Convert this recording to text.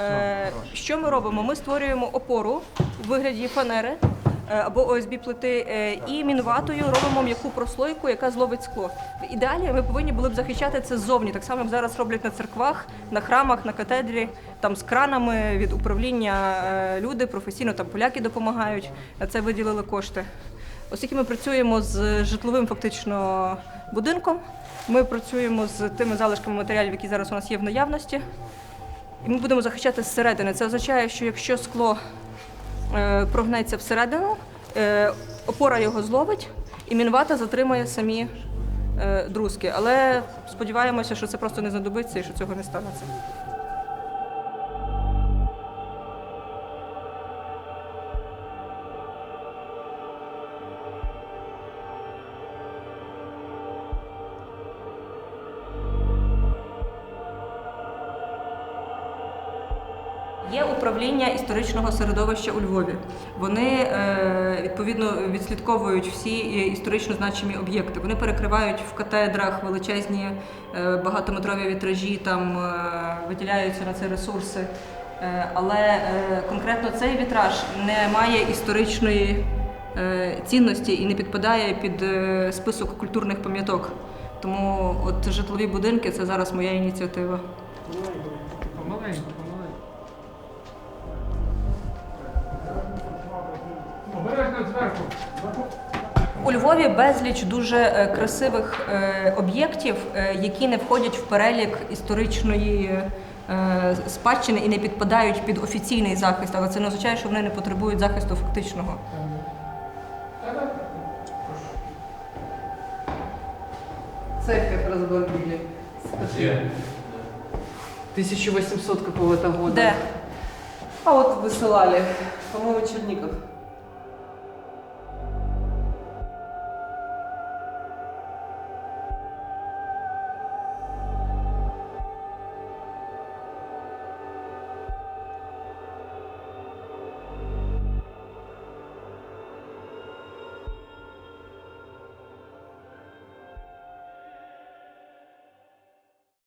Е, Що ми робимо? Ми створюємо опору у вигляді фанери е, або ОСБ плити е, і мінватою робимо м'яку прослойку, яка зловить скло. В ідеалі ми повинні були б захищати це ззовні, так само як зараз роблять на церквах, на храмах, на катедрі, там з кранами від управління люди професійно там поляки допомагають. На це виділили кошти. Оскільки ми працюємо з житловим фактично будинком, ми працюємо з тими залишками матеріалів, які зараз у нас є в наявності. І ми будемо захищати зсередини. Це означає, що якщо скло е, прогнеться всередину, е, опора його зловить, і мінвата затримає самі е, друзки. Але сподіваємося, що це просто не знадобиться і що цього не станеться. Є управління історичного середовища у Львові. Вони е, відповідно відслідковують всі е, історично значимі об'єкти. Вони перекривають в катедрах величезні е, багатометрові вітражі, там виділяються на це ресурси. Але конкретно цей вітраж не має історичної цінності і не підпадає під список культурних пам'яток. Тому от житлові будинки це зараз моя ініціатива. Помаленьку, У Львові безліч дуже е, красивих е, об'єктів, е, які не входять в перелік історичної спадщини і не підпадають під офіційний захист, але це не означає, що вони не потребують захисту фактичного. Церковь разбомбили. 1800 какого-то года. Де? А вот высылали, по-моему, Черников.